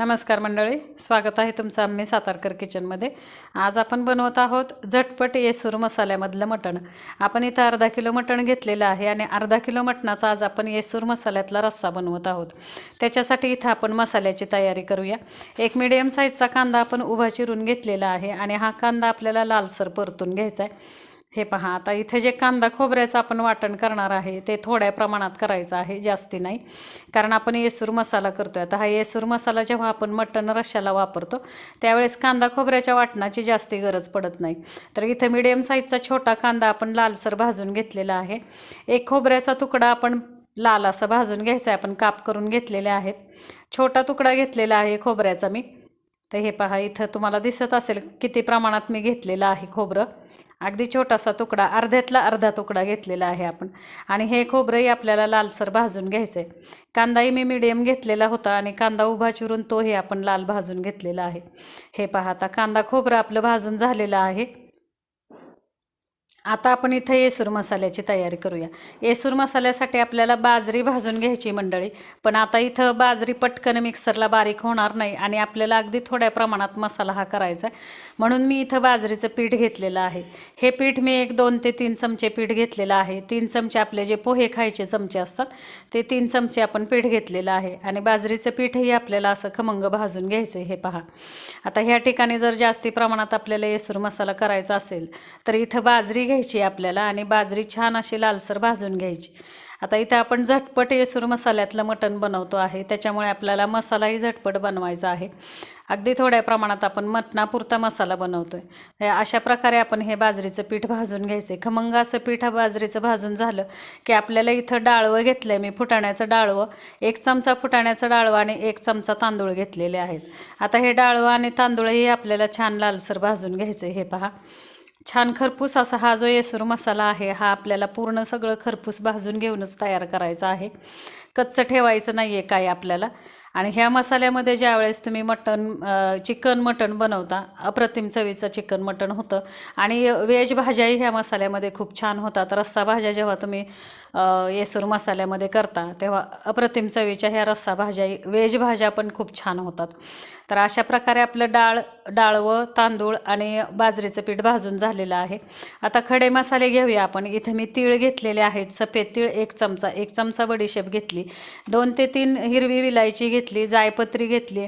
नमस्कार मंडळी स्वागत आहे तुमचं आम्ही सातारकर किचनमध्ये. आज आपण बनवत आहोत झटपट येसूर मसाल्यामधलं मटण. आपण इथं अर्धा किलो मटण घेतलेलं आहे आणि अर्धा किलो मटणाचा आज आपण येसूर मसाल्यातला रस्सा बनवत आहोत. त्याच्यासाठी इथं आपण मसाल्याची तयारी करूया. एक मिडियम साईजचा कांदा आपण उभा चिरून घेतलेला आहे आणि हा कांदा आपल्याला लालसर परतून घ्यायचा आहे. हे पहा आता इथे जे कांदा खोबऱ्याचं आपण वाटण करणार आहे ते थोड्या प्रमाणात करायचं आहे जास्ती नाही. कारण आपण येसूर मसाला करतोय. आता हा येसूर मसाला जेव्हा आपण मटण रश्श्याला वापरतो त्यावेळेस कांदा खोबऱ्याच्या वाटणाची जास्ती गरज पडत नाही. तर इथे मिडियम साईजचा छोटा कांदा आपण लालसर भाजून घेतलेला आहे. एक खोबऱ्याचा तुकडा आपण लाल असा भाजून घ्यायचा आहे. आपण काप करून घेतलेले आहेत. छोटा तुकडा घेतलेला आहे खोबऱ्याचा मी. तर हे पहा इथं तुम्हाला दिसत असेल किती प्रमाणात मी घेतलेलं आहे खोबरं. अगदी छोटासा तुकडा अर्ध्यातला अर्धा तुकडा घेतलेला आहे आपण. आणि हे खोबरंही आपल्याला लालसर भाजून घ्यायचं आहे कांदाही मी मिडियम घेतलेला होता आणि कांदा उभा चिरून तोही आपण लाल भाजून घेतलेला आहे. हे पहा आता कांदा खोबरं आपलं भाजून झालेलं आहे. आता आपण इथं येसूर मसाल्याची तयारी करूया. येसूर मसाल्यासाठी आपल्याला बाजरी भाजून घ्यायची मंडळी. पण आता इथं बाजरी पटकन मिक्सरला बारीक होणार नाही आणि आपल्याला अगदी थोड्या प्रमाणात मसाला हा करायचा आहे. म्हणून मी इथं बाजरीचं पीठ घेतलेलं आहे. हे पीठ मी एक दोन ते तीन चमचे पीठ घेतलेलं आहे. तीन चमचे आपले जे पोहे खायचे चमचे असतात ते तीन चमचे आपण पीठ घेतलेलं आहे. आणि बाजरीचं पीठही आपल्याला असं खमंग भाजून घ्यायचं आहे हे पहा. आता ह्या ठिकाणी जर जास्ती प्रमाणात आपल्याला येसूर मसाला करायचा असेल तर इथं बाजरी घ्यायची आपल्याला आणि बाजरी छान अशी लालसर भाजून घ्यायची. आता इथं आपण झटपट येसूर मसाल्यातलं मटण बनवतो आहे. त्याच्यामुळे आपल्याला मसालाही झटपट बनवायचा आहे. अगदी थोड्या प्रमाणात आपण मटणापुरता मसाला बनवतो आहे अशा प्रकारे आपण हे बाजरीचं पीठ भाजून घ्यायचं. आहे खमंग असं पीठ बाजरीचं भाजून झालं की आपल्याला इथं डाळवं घेतलं आहे मी फुटाण्याचं डाळवं एक चमचा फुटाण्याचं डाळवं आणि एक चमचा तांदूळ घेतलेले आहेत. आता हे डाळवं आणि तांदूळही आपल्याला छान लालसर भाजून घ्यायचं. आहे हे पहा. छान खरपूस असा हा जो येसूर मसाला आहे हा आपल्याला पूर्ण सगळं खरपूस भाजून घेऊनच तयार करायचा आहे. कच्चं ठेवायचं नाही आहे काय आपल्याला. आणि ह्या मसाल्यामध्ये ज्यावेळेस तुम्ही मटण चिकन मटण बनवता अप्रतिम चवीचं चिकन मटण होतं. आणि व्हेज भाज्याही ह्या मसाल्यामध्ये खूप छान होतात. रस्सा भाज्या जेव्हा तुम्ही येसूर मसाल्यामध्ये करता तेव्हा अप्रतिम चवीच्या ह्या रस्सा भाज्या व्हेज भाज्या पण खूप छान होतात. तर अशा प्रकारे आपलं डाळ डाळवं तांदूळ आणि बाजरीचं पीठ भाजून झालेलं आहे. आता खडे मसाले घेऊया आपण. इथं मी तीळ घेतलेले आहेत. सफेद तीळ एक चमचा एक चमचा बडीशेप घेतली. दोन ते तीन हिरवी विलायची घेतली. घेतली जायपत्री घेतली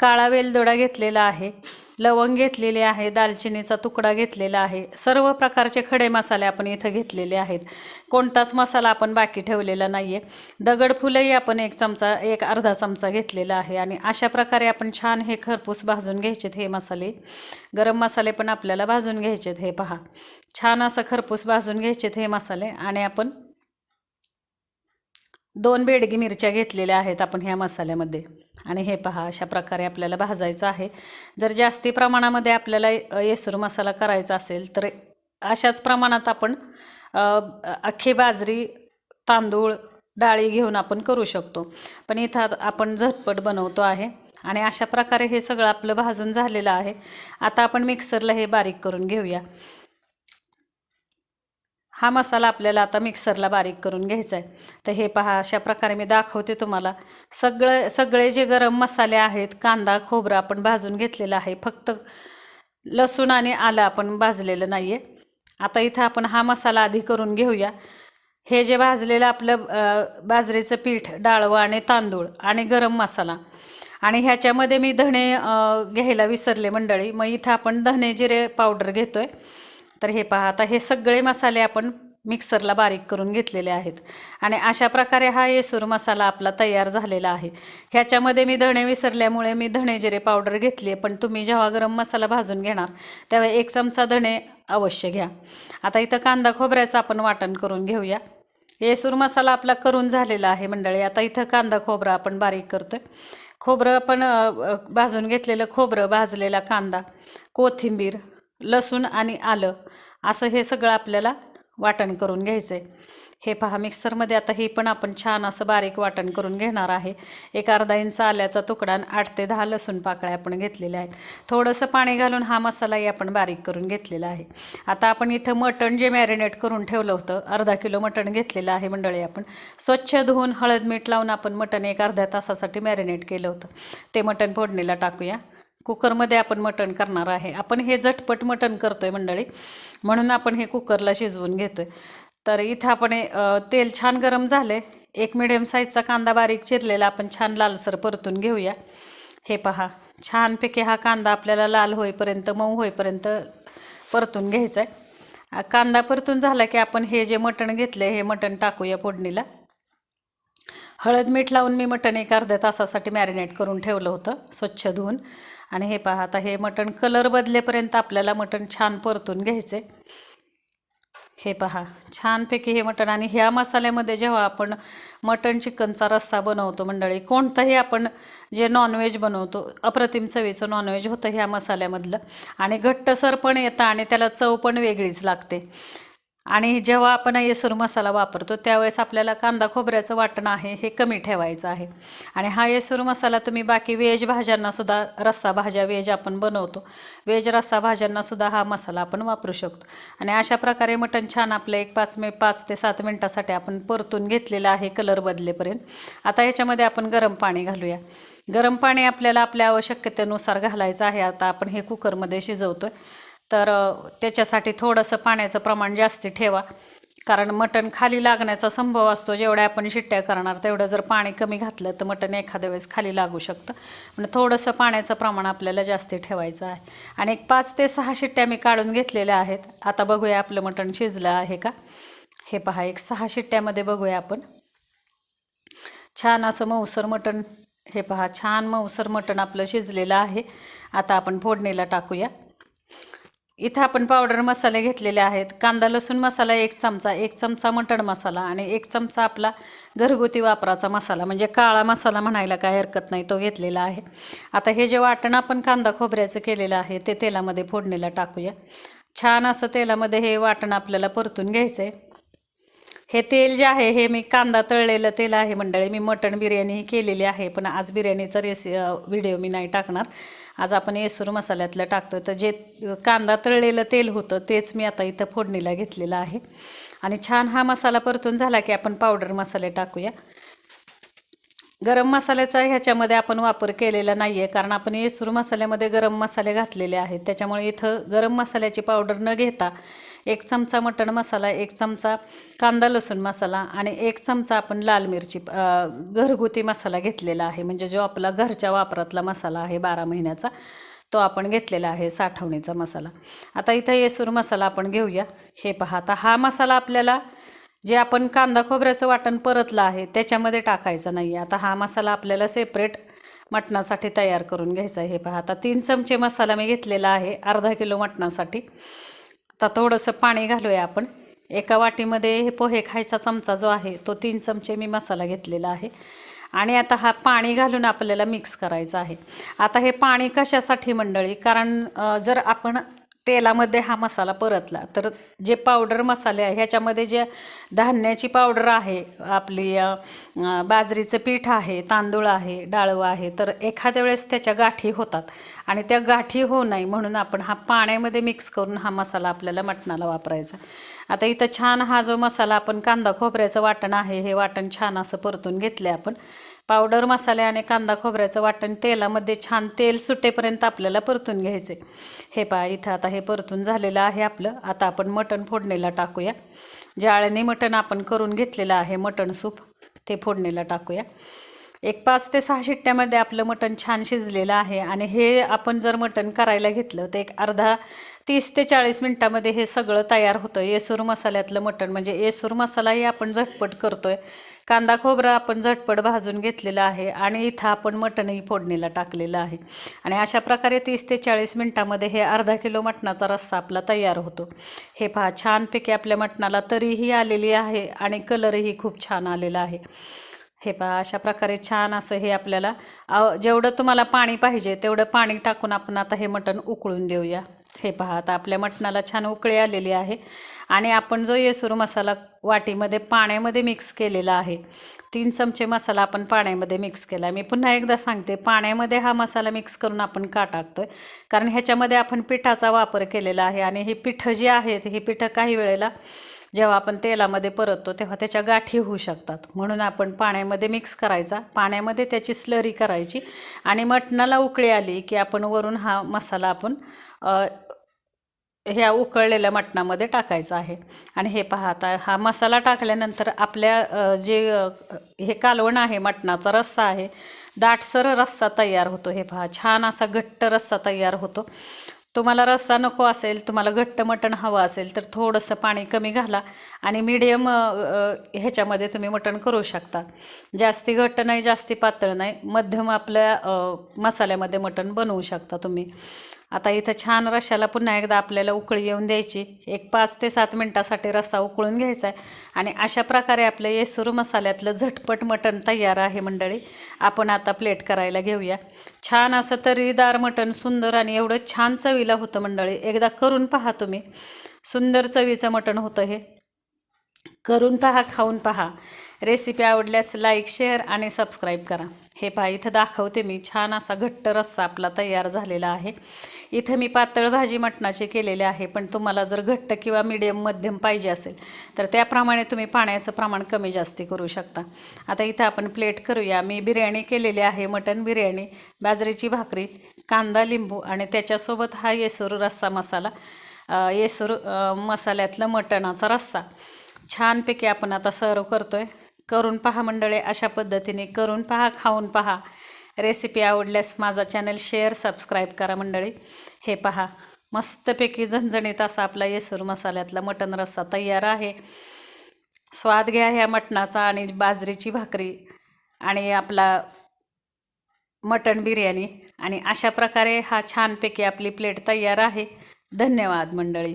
काळा वेलदोडा घेतलेला आहे लवंग घेतलेले आहे दालचिनीचा तुकडा घेतलेला आहे सर्व प्रकारचे खडे मसाले आपण इथं घेतलेले आहेत. कोणताच मसाला आपण बाकी ठेवलेला नाही आहे दगडफुलंही आपण एक चमचा एक अर्धा चमचा घेतलेला आहे आणि अशा प्रकारे आपण छान हे खरपूस भाजून घ्यायचेत हे मसाले. गरम मसाले पण आपल्याला भाजून घ्यायचेत हे पहा. छान असं खरपूस भाजून घ्यायचेत हे मसाले आणि आपण दोन बेडगी मिरच्या घेतलेल्या आहेत आपण ह्या मसाल्यामध्ये. आणि हे पहा अशा प्रकारे आपल्याला भाजायचं आहे. जर जास्ती प्रमाणामध्ये आपल्याला येसूर मसाला करायचा असेल तर अशाच प्रमाणात आपण अख्खी बाजरी तांदूळ डाळी घेऊन आपण करू शकतो. पण इथं आपण झटपट बनवतो आहे. आणि अशा प्रकारे हे सगळं आपलं भाजून झालेलं आहे. आता आपण मिक्सरला हे बारीक करून घेऊया. हा मसाला आपल्याला आता मिक्सरला बारीक करून घ्यायचा आहे. तर हे पहा अशा प्रकारे मी दाखवते तुम्हाला. सगळं सगळे जे गरम मसाले आहेत कांदा खोबरं आपण भाजून घेतलेलं आहे. फक्त लसूण आणि आलं आपण भाजलेलं नाही आहे आता इथं आपण हा मसाला आधी करून घेऊया. हे जे भाजलेलं आपलं बाजरीचं पीठ डाळवं आणि तांदूळ आणि गरम मसाला. आणि ह्याच्यामध्ये मी धणे घ्यायला विसरले मंडळी. मग इथं आपण धणे जिरे पावडर घेतो आहे तर हे पहा आता हे सगळे मसाले आपण मिक्सरला बारीक करून घेतलेले आहेत. आणि अशा प्रकारे हा येसूर मसाला आपला तयार झालेला आहे. ह्याच्यामध्ये मी धणे विसरल्यामुळे मी धणे जिरे पावडर घेतली आहे पण तुम्ही जेव्हा गरम मसाला भाजून घेणार तेव्हा एक चमचा धणे अवश्य घ्या. आता इथं कांदा खोबऱ्याचं आपण वाटण करून घेऊया. येसूर मसाला आपला करून झालेला आहे मंडळी. आता इथं कांदा खोबरं आपण बारीक करतो खोबरं आपण भाजून घेतलेलं खोबरं भाजलेला कांदा कोथिंबीर लसूण आणि आलं असं हे सगळं आपल्याला वाटण करून घ्यायचं आहे हे पहा मिक्सरमध्ये आता हे पण आपण छान असं बारीक वाटण करून घेणार आहे. एक अर्धा इंच आल्याचा तुकडा आणि आठ ते दहा लसूण पाकळ्या आपण घेतलेल्या आहेत. थोडंसं पाणी घालून हा मसालाही आपण बारीक करून घेतलेला आहे. आता आपण इथं मटण जे मॅरिनेट करून ठेवलं होतं अर्धा किलो मटण घेतलेलं आहे मंडळी आपण. स्वच्छ धुवून हळद मीठ लावून आपण मटण एक अर्ध्या तासासाठी मॅरिनेट केलं होतं. ते मटण फोडणीला टाकूया. कुकरमध्ये आपण मटण करणार आहे. आपण हे झटपट मटण आहे मंडळी. म्हणून आपण हे कुकरला शिजवून घेतो आहे तर इथं आपण तेल छान गरम झाले एक मिडियम साईजचा कांदा बारीक चिरलेला आपण छान लालसर परतून घेऊया. हे पहा छानपैकी हा कांदा आपल्याला लाल होईपर्यंत मऊ होईपर्यंत परतून घ्यायचा आहे कांदा परतून झाला की आपण हे जे मटण घेतले हे मटण टाकूया फोडणीला. हळद मीठ लावून मी मटण एक अर्ध्या तासासाठी मॅरिनेट करून ठेवलं होतं स्वच्छ धुवून. आणि हे पहा आता हे मटण कलर बदलेपर्यंत आपल्याला मटण छान परतून घ्यायचे हे पहा छानपैकी हे मटण आणि ह्या मसाल्यामध्ये जेव्हा आपण मटण चिकनचा रस्सा बनवतो मंडळी कोणतंही आपण जे नॉनव्हेज बनवतो अप्रतिम चवीचं नॉनव्हेज होतं ह्या मसाल्यामधलं. आणि घट्टसर पण येतं आणि त्याला चव पण वेगळीच लागते. आणि जेव्हा आपण येसूर मसाला वापरतो त्यावेळेस आपल्याला कांदा खोबऱ्याचं वाटण आहे हे कमी ठेवायचं आहे. आणि हा येसूर मसाला तुम्ही बाकी व्हेज भाज्यांनासुद्धा रस्सा भाज्या व्हेज आपण बनवतो. व्हेज रस्सा भाज्यांनासुद्धा हा मसाला आपण वापरू शकतो. आणि अशा प्रकारे मटण छान आपलं एक पाच मे पाच ते सात मिनटासाठी आपण परतून घेतलेलं आहे कलर बदलेपर्यंत. आता ह्याच्यामध्ये आपण गरम पाणी घालूया. गरम पाणी आपल्याला आपल्या आवश्यकतेनुसार घालायचं आहे. आता आपण हे कुकरमध्ये शिजवतो आहे तर त्याच्यासाठी थोडंसं पाण्याचं प्रमाण जास्ती ठेवा. कारण मटण खाली लागण्याचा संभव असतो. जेवढ्या आपण शिट्ट्या करणार तेवढं जर पाणी कमी घातलं तर मटण एखाद्या वेळेस खाली लागू शकतं. म्हणजे थोडंसं पाण्याचं प्रमाण आपल्याला जास्ती ठेवायचं आहे. आणि एक पाच ते सहा शिट्ट्या मी काढून घेतलेल्या आहेत. आता बघूया आपलं मटण शिजलं आहे का? हे पहा एक सहा शिट्ट्यामध्ये बघूया आपण. छान असं मऊसर मटण. हे पहा छान मऊसर मटण आपलं शिजलेलं आहे. आता आपण फोडणीला टाकूया. इथं आपण पावडर मसाले घेतलेले आहेत. कांदा लसूण मसाला एक चमचा एक चमचा मटण मसाला आणि एक चमचा आपला घरगुती वापराचा मसाला. म्हणजे काळा मसाला म्हणायला काय हरकत नाही तो घेतलेला आहे. आता हे जे वाटण आपण कांदा खोबऱ्याचं केलेलं आहे ते तेलामध्ये फोडणीला टाकूया. छान असं तेलामध्ये हे वाटण आपल्याला परतून घ्यायचं आहे हे तेल जे आहे हे मी कांदा तळलेलं तेल आहे मंडळी. मी मटण बिर्याणी केलेली आहे पण आज बिर्याणीचा रेसि व्हिडिओ मी नाही टाकणार. आज आपण येसूर मसाल्यातलं टाकतो तर जे कांदा तळलेलं तेल होतं तेच मी आता इथं फोडणीला घेतलेलं आहे. आणि छान हा मसाला परतून झाला की आपण पावडर मसाले टाकूया. गरम मसाल्याचा ह्याच्यामध्ये आपण वापर केलेला नाही आहे कारण आपण येसूर मसाल्यामध्ये गरम मसाले घातलेले आहेत. त्याच्यामुळे इथं गरम मसाल्याची पावडर न घेता एक चमचा मटण मसाला एक चमचा कांदा लसूण मसाला आणि एक चमचा आपण लाल मिरची घरगुती मसाला घेतलेला आहे. म्हणजे जो आपला घरच्या वापरातला मसाला आहे बारा महिन्याचा तो आपण घेतलेला आहे साठवणीचा मसाला. आता इथं येसूर मसाला आपण घेऊया. हे पहा आता हा मसाला आपल्याला जे आपण कांदा खोबऱ्याचं वाटण परतलं आहे त्याच्यामध्ये टाकायचं नाही आता हा मसाला आपल्याला सेपरेट मटणासाठी तयार करून घ्यायचा आहे. हे पहा आता तीन चमचे मसाला मी घेतलेला आहे अर्धा किलो मटणासाठी. आता थोडंसं पाणी घालूया आपण. एका वाटीमध्ये हे पोहे खायचा चमचा जो आहे तो तीन चमचे मी मसाला घेतलेला आहे. आणि आता हा पाणी घालून आपल्याला मिक्स करायचा आहे. आता हे पाणी कशासाठी मंडळी? कारण जर आपण तेलामध्ये हा मसाला परतला तर जे पावडर मसाले आहे ह्याच्यामध्ये जे धान्याची पावडर आहे आपली बाजरीचं पीठ आहे तांदूळ आहे डाळवं आहे तर एखाद्या वेळेस त्याच्या गाठी होतात. आणि त्या गाठी होऊ नाही म्हणून आपण हा पाण्यामध्ये मिक्स करून हा मसाला आपल्याला मटणाला वापरायचा. आता इथं छान हा जो मसाला आपण कांदा खोबऱ्याचं वाटण आहे हे वाटण छान असं परतून घेतलं आहे आपण. पावडर मसाले आणि कांदा खोबऱ्याचं वाटण तेलामध्ये छान तेल सुटेपर्यंत आपल्याला परतून घ्यायचे हे पहा इथं आता हे परतून झालेलं आहे आपलं. आता आपण मटण फोडणीला टाकूया. जाळणी मटण आपण करून घेतलेलं आहे मटण सूप ते फोडणीला टाकूया. एक पाच ते सहा शिट्ट्यामध्ये आपलं मटण छान शिजलेलं आहे आणि हे आपण जर मटण करायला घेतलं तर एक अर्धा तीस ते चाळीस मिनटामध्ये हे सगळं तयार होतं. येसूर मसाल्यातलं मटण म्हणजे येसूर मसालाही आपण झटपट करतो आहे कांदा खोबरं आपण झटपट भाजून घेतलेलं आहे आणि इथं आपण मटणही फोडणीला टाकलेलं आहे. आणि अशा प्रकारे तीस ते चाळीस मिनटामध्ये हे अर्धा किलो मटणाचा रस्सा आपला तयार होतो. हे पहा छानपैकी आपल्या मटणाला तरीही आलेली आहे आणि कलरही खूप छान आलेला आहे. हे पहा अशा प्रकारे छान असं हे आपल्याला जेवढं तुम्हाला पाणी पाहिजे तेवढं पाणी टाकून आपण आता हे मटण उकळून देऊया. हे पहा आता आपल्या मटणाला छान उकळी आलेली आहे. आणि आपण जो येसूर मसाला वाटीमध्ये पाण्यामध्ये मिक्स केलेला आहे तीन चमचे मसाला आपण पाण्यामध्ये मिक्स केला मी पुन्हा एकदा सांगते पाण्यामध्ये हा मसाला मिक्स करून आपण का टाकतो आहे कारण ह्याच्यामध्ये आपण पिठाचा वापर केलेला आहे आणि ही पिठं जी आहेत ही पिठं काही वेळेला जेव्हा आपण तेलामध्ये परततो तेव्हा त्याच्या गाठी होऊ शकतात. म्हणून आपण पाण्यामध्ये मिक्स करायचा. पाण्यामध्ये त्याची स्लरी करायची आणि मटणाला उकळी आली की आपण वरून हा मसाला आपण ह्या उकळलेल्या मटणामध्ये टाकायचं आहे. आणि हे पहा आता हा मसाला टाकल्यानंतर आपल्या जे हे कालवण आहे मटणाचा रस्सा आहे दाटसर रस्सा तयार होतो. हे पहा छान असा घट्ट रस्सा तयार होतो. तुम्हाला रस्सा नको असेल तुम्हाला घट्ट मटण हवं असेल तर थोडंसं पाणी कमी घाला आणि मीडियम ह्याच्यामध्ये तुम्ही मटण करू शकता. जास्ती घट्ट नाही जास्ती पातळ नाही मध्यम आपल्या मसाल्यामध्ये मटण बनवू शकता तुम्ही. आता इथं छान रश्याला पुन्हा एकदा आपल्याला उकळी येऊन द्यायची. एक पाच ते सात मिनटासाठी रस्सा उकळून घ्यायचा आहे. आणि अशा प्रकारे आपलं येसूर मसाल्यातलं झटपट मटण तयार आहे मंडळी. आपण आता प्लेट करायला घेऊया. छान असं तरीदार मटण सुंदर आणि एवढं छान चवीला होतं मंडळी. एकदा करून पहा तुम्ही. सुंदर चवीचं मटण होतं हे. करून पहा खाऊन पहा. रेसिपी आवडल्यास लाईक शेअर आणि सबस्क्राईब करा. हे पहा इथं दाखवते मी. छान असा घट्ट रस्सा आपला तयार झालेला आहे. इथं मी पातळ भाजी मटणाची केलेली आहे पण तुम्हाला जर घट्ट किंवा मिडियम मध्यम पाहिजे असेल तर त्याप्रमाणे तुम्ही पाण्याचं प्रमाण कमी जास्ती करू शकता. आता इथं आपण प्लेट करूया. मी बिर्याणी केलेली आहे मटण बिर्याणी बाजरीची भाकरी कांदा लिंबू आणि त्याच्यासोबत हा येसूर रस्सा मसाला. येसूर मसाल्यातलं मटणाचा रस्सा. छानपैकी आपण आता सर्व आहे करून पहा मंडळी अशा पद्धतीने करून पहा खाऊन पहा. रेसिपी आवडल्यास माझा चॅनल शेअर सबस्क्राईब करा मंडळी. हे पहा मस्तपैकी झणझणीत असा आपला येसूर मसाल्यातला मटण रस्सा तयार आहे. स्वाद घ्या ह्या मटणाचा आणि बाजरीची भाकरी आणि आपला मटण बिर्याणी. आणि अशा प्रकारे हा छानपैकी आपली प्लेट तयार आहे. धन्यवाद मंडळी.